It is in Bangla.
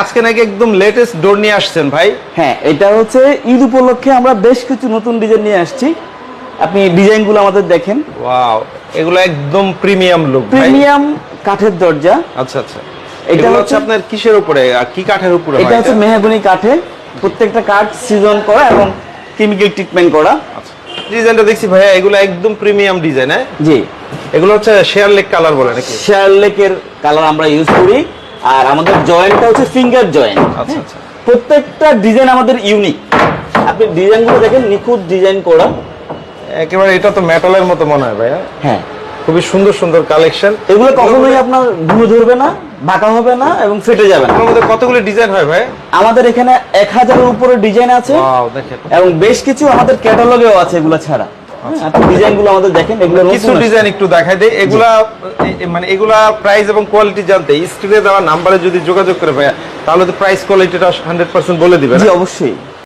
আজকে নাকি একদম লেটেস্ট ডোর নিয়ে আসছেন ভাই। হ্যাঁ এটা হচ্ছে ঈদ উপলক্ষে আমরা বেশ কিছু নতুন ডিজাইন নিয়ে আসছি। আপনি ডিজাইনগুলো আমাদের দেখেন। ওয়াও এগুলো একদম প্রিমিয়াম লুক প্রিমিয়াম কাঠের দরজা। আচ্ছা আচ্ছা। এটা হচ্ছে আপনার কিসের উপরে? আর কি কাঠের উপরে এটা হচ্ছে মেহগনি কাঠে। প্রত্যেকটা কাঠ সিজন করা এবং কেমিক্যাল ট্রিটমেন্ট করা। ডিজাইনটা দেখছি ভাইয়া এগুলো একদম প্রিমিয়াম ডিজাইন হ্যাঁ? জি। এগুলো হচ্ছে শেয়ার লেক কালার বলে নাকি? শেয়ারলেকের কালার আমরা ইউজ করি। আর আমাদের জয়েন্টটা হচ্ছে ফিঙ্গার জয়েন্ট আচ্ছা আচ্ছা। প্রত্যেকটা ডিজাইন আমাদের ইউনিক আপনি ডিজাইনগুলো দেখেন নিখুঁত ডিজাইন করা। একেবারে এটা তো মেটালের মতো মনে হয় ভাইয়া। হ্যাঁ। খুবই সুন্দর সুন্দর কালেকশন এগুলো কখনোই আপনার ঘুমে ধরবে না বাঁকা হবে না এবং ফেটে যাবে না। মধ্যে কতগুলো ডিজাইন হয় ভাই? আমাদের এখানে এক হাজারের উপরে ডিজাইন আছে ওয়াও দেখেন। এবং বেশ কিছু আমাদের ক্যাটালগেও আছে এগুলো ছাড়া। ডিজাইনগুলো আমাদের দেখেন এগুলো নতুন কিছু ডিজাইন একটু দেখাই দেয় এগুলা মানে এগুলা প্রাইস এবং কোয়ালিটি জানতে স্ক্রিনে দেওয়া নাম্বারে যদি যোগাযোগ করে ভাইয়া তাহলে তো প্রাইস কোয়ালিটিটা হান্ড্রেড পার্সেন্ট বলে দিবেন জি অবশ্যই।